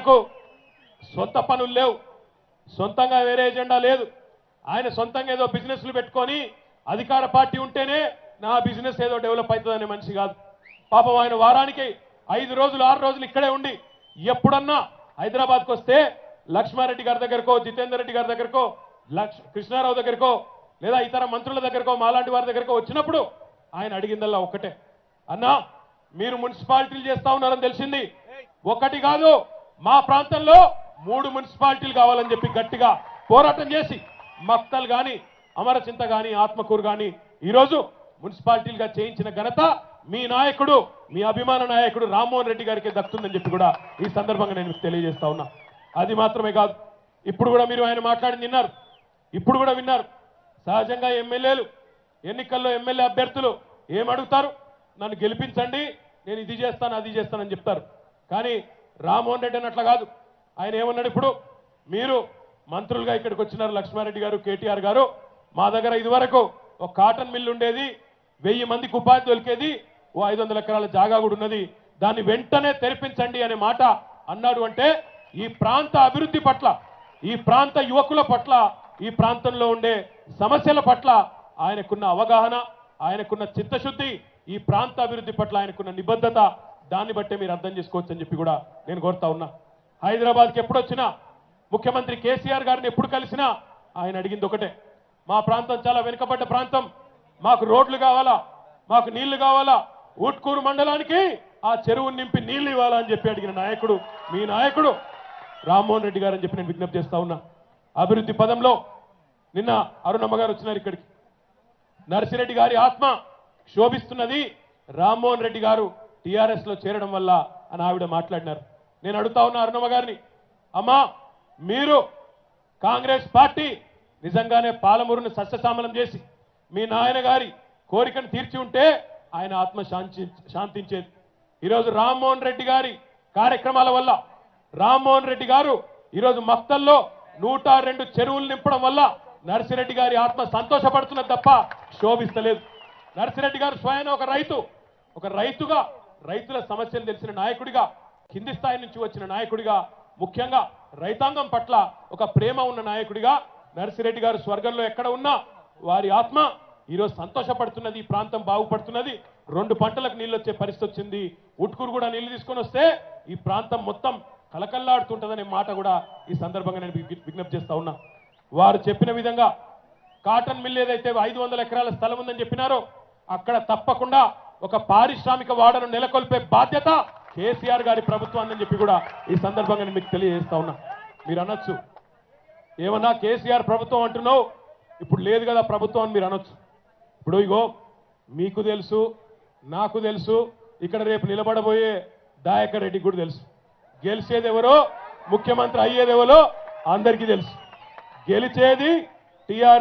ఆయనకు సొంత పనులు లేవు. సొంతంగా వేరే ఎజెండా లేదు. ఆయన సొంతంగా ఏదో బిజినెస్లు పెట్టుకొని అధికార పార్టీ ఉంటేనే నా బిజినెస్ ఏదో డెవలప్ అవుతుందనే మనిషి కాదు. పాపం ఆయన వారానికి ఐదు రోజులు ఆరు రోజులు ఇక్కడే ఉండి ఎప్పుడన్నా హైదరాబాద్కి వస్తే లక్ష్మారెడ్డి గారి దగ్గరకో జితేందర్ రెడ్డి గారి దగ్గరకో లక్ష్ కృష్ణారావు దగ్గరకో లేదా ఇతర మంత్రుల దగ్గరకో మాలాంటి వారి దగ్గరకో వచ్చినప్పుడు ఆయన అడిగిందల్లా ఒక్కటే. అన్నా మీరు మున్సిపాలిటీలు చేస్తా ఉన్నారని తెలిసింది. ఒకటి కాదు మా ప్రాంతంలో మూడు మున్సిపాలిటీలు కావాలని చెప్పి గట్టిగా పోరాటం చేసి మక్తల్ కానీ అమరచింత కానీ ఆత్మకూరు కానీ ఈరోజు మున్సిపాలిటీలుగా చేయించిన ఘనత మీ నాయకుడు మీ అభిమాన నాయకుడు రామ్మోహన్ రెడ్డి గారికి దక్కుతుందని చెప్పి కూడా ఈ సందర్భంగా నేను తెలియజేస్తా ఉన్నా. అది మాత్రమే కాదు ఇప్పుడు కూడా మీరు ఆయన మాట్లాడింది విన్నారు. ఇప్పుడు కూడా విన్నారు. సహజంగా ఎమ్మెల్యేలు ఎన్నికల్లో ఎమ్మెల్యే అభ్యర్థులు ఏమడుగుతారు నన్ను గెలిపించండి నేను ఇది చేస్తాను అది చేస్తానని చెప్తారు. కానీ రామ్మోహన్ రెడ్డి అట్లా కాదు. ఆయన ఏమన్నాడు ఇప్పుడు? మీరు మంత్రులుగా ఇక్కడికి వచ్చినారు లక్ష్మారెడ్డి గారు కేటీఆర్ గారు. మా దగ్గర ఇదివరకు ఒక కాటన్ మిల్లు ఉండేది వెయ్యి మందికి ఉపాధి దొరికేది ఓ ఐదు వందల ఎకరాల జాగా కూడా ఉన్నది. దాన్ని వెంటనే తెరిపించండి అనే మాట అన్నాడు అంటే ఈ ప్రాంత అభివృద్ధి పట్ల ఈ ప్రాంత యువకుల పట్ల ఈ ప్రాంతంలో ఉండే సమస్యల పట్ల ఆయనకున్న అవగాహన ఆయనకున్న చిత్తశుద్ధి ఈ ప్రాంత అభివృద్ధి పట్ల ఆయనకున్న నిబద్ధత దాన్ని బట్టే మీరు అర్థం చేసుకోవచ్చు అని చెప్పి కూడా నేను కోరుతా ఉన్నా. హైదరాబాద్కి ఎప్పుడు వచ్చినా ముఖ్యమంత్రి కేసీఆర్ గారిని ఎప్పుడు కలిసినా ఆయన అడిగింది ఒకటే. మా ప్రాంతం చాలా వెనుకబడ్డ ప్రాంతం. మాకు రోడ్లు కావాలా? మాకు నీళ్ళు కావాలా? ఊట్కూరు మండలానికి ఆ చెరువును నింపి నీళ్ళు ఇవ్వాలా అని చెప్పి అడిగిన నాయకుడు మీ నాయకుడు రామ్మోహన్ రెడ్డి గారు అని చెప్పి నేను విజ్ఞప్తి చేస్తా ఉన్నా. అభివృద్ధి పదంలో నిన్న అరుణమ్మ గారు వచ్చినారు ఇక్కడికి. నర్సిరెడ్డి గారి ఆత్మ శోభిస్తున్నది రామ్మోహన్ రెడ్డి గారు. టీఆర్ఎస్లో చేరడం వల్ల అని ఆవిడ మాట్లాడినారు. నేను అడుగుతా ఉన్నా అరుణమ్మ గారిని అమ్మా మీరు కాంగ్రెస్ పార్టీ నిజంగానే పాలమూరును సస్యశామలం చేసి మీ నాయన గారి కోరికను తీర్చి ఉంటే ఆయన ఆత్మ శాంతి శాంతించేది. ఈరోజు రామ్మోహన్ రెడ్డి గారి కార్యక్రమాల వల్ల రామ్మోహన్ రెడ్డి గారు ఈరోజు మక్తల్లో నూట రెండు చెరువులు నింపడం వల్ల నర్సిరెడ్డి గారి ఆత్మ సంతోషపడుతున్నది తప్ప శోభిస్తలేదు. నర్సిరెడ్డి గారు స్వయం ఒక రైతు ఒక రైతుగా రైతుల సమస్యలు తెలిసిన నాయకుడిగా కింది స్థాయి నుంచి వచ్చిన నాయకుడిగా ముఖ్యంగా రైతాంగం పట్ల ఒక ప్రేమ ఉన్న నాయకుడిగా నర్సిరెడ్డి గారు స్వర్గంలో ఎక్కడ ఉన్నా వారి ఆత్మ ఈరోజు సంతోషపడుతున్నది ఈ ప్రాంతం బాగుపడుతున్నది. రెండు పంటలకు నీళ్ళు వచ్చే పరిస్థితి వచ్చింది. ఉట్కూరు కూడా నీళ్ళు తీసుకొని వస్తే ఈ ప్రాంతం మొత్తం కలకల్లాడుతుంటుందనే మాట కూడా ఈ సందర్భంగా నేను విజ్ఞప్తి చేస్తా ఉన్నా. వారు చెప్పిన విధంగా కాటన్ మిల్ ఏదైతే ఐదు వందల ఎకరాల స్థలం ఉందని చెప్పినారో అక్కడ తప్పకుండా ఒక పారిశ్రామిక వాడను నెలకొల్పే బాధ్యత కేసీఆర్ గారి ప్రభుత్వాన్ని చెప్పి కూడా ఈ సందర్భంగా నేను మీకు తెలియజేస్తా ఉన్నా. మీరు అనొచ్చు. ఏమన్నా కేసీఆర్ ప్రభుత్వం అంటున్నావు? ఇప్పుడు లేదు కదా ప్రభుత్వం అని మీరు అనొచ్చు. ఇప్పుడు ఇగో మీకు తెలుసు నాకు తెలుసు ఇక్కడ రేపు నిలబడబోయే దాయకర్ రెడ్డికి కూడా తెలుసు. గెలిచేది ఎవరో ముఖ్యమంత్రి అయ్యేది ఎవరో అందరికీ తెలుసు. గెలిచేది టీఆర్